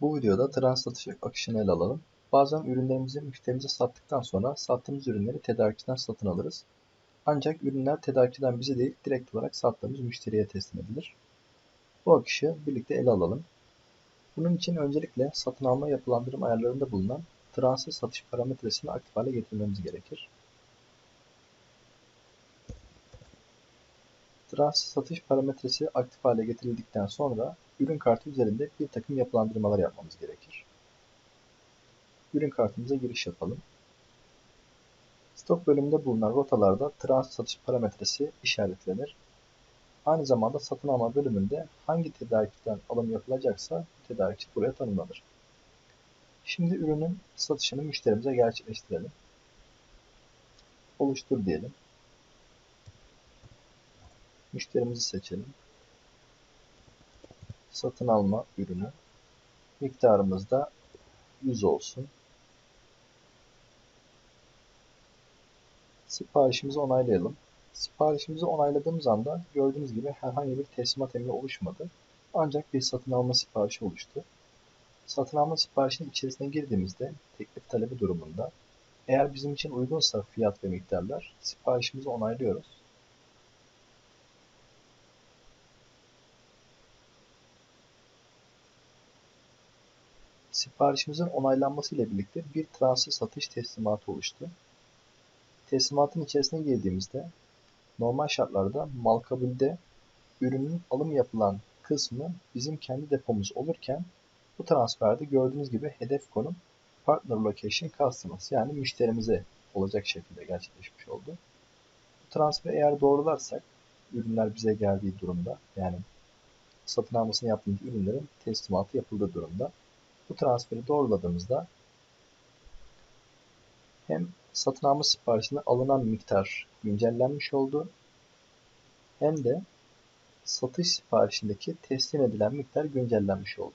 Bu videoda trans satış akışını ele alalım. Bazen ürünlerimizi müşterimize sattıktan sonra sattığımız ürünleri tedarikçiden satın alırız. Ancak ürünler tedarikçiden bize değil direkt olarak sattığımız müşteriye teslim edilir. Bu akışı birlikte ele alalım. Bunun için öncelikle satın alma yapılandırım ayarlarında bulunan transit satış parametresini aktif hale getirmemiz gerekir. Transit satış parametresi aktif hale getirildikten sonra ürün kartı üzerinde bir takım yapılandırmalar yapmamız gerekir. Ürün kartımıza giriş yapalım. Stok bölümünde bulunan rotalarda transit satış parametresi işaretlenir. Aynı zamanda satın alma bölümünde hangi tedarikçiden alım yapılacaksa tedarikçi buraya tanımlanır. Şimdi ürünün satışını müşterimize gerçekleştirelim. Oluştur diyelim. Müşterimizi seçelim. Satın alma ürünü. Miktarımız da 100 olsun. Siparişimizi onaylayalım. Siparişimizi onayladığımız anda gördüğünüz gibi herhangi bir teslimat emri oluşmadı. Ancak bir satın alma siparişi oluştu. Satın alma siparişinin içerisine girdiğimizde teklif talebi durumunda eğer bizim için uygunsa fiyat ve miktarlar siparişimizi onaylıyoruz. Siparişimizin onaylanması ile birlikte bir transit satış teslimatı oluştu. Teslimatın içerisine girdiğimizde normal şartlarda mal kabulde ürünün alım yapılan kısmı bizim kendi depomuz olurken bu transferde gördüğünüz gibi hedef konum Partner Location Customers yani müşterimize olacak şekilde gerçekleşmiş oldu. Bu transferi eğer doğrularsak ürünler bize geldiği durumda yani satın almasını yaptığımız ürünlerin teslimatı yapıldığı durumda bu transferi doğruladığımızda hem satın alma siparişinde alınan miktar güncellenmiş oldu hem de satış siparişindeki teslim edilen miktar güncellenmiş oldu.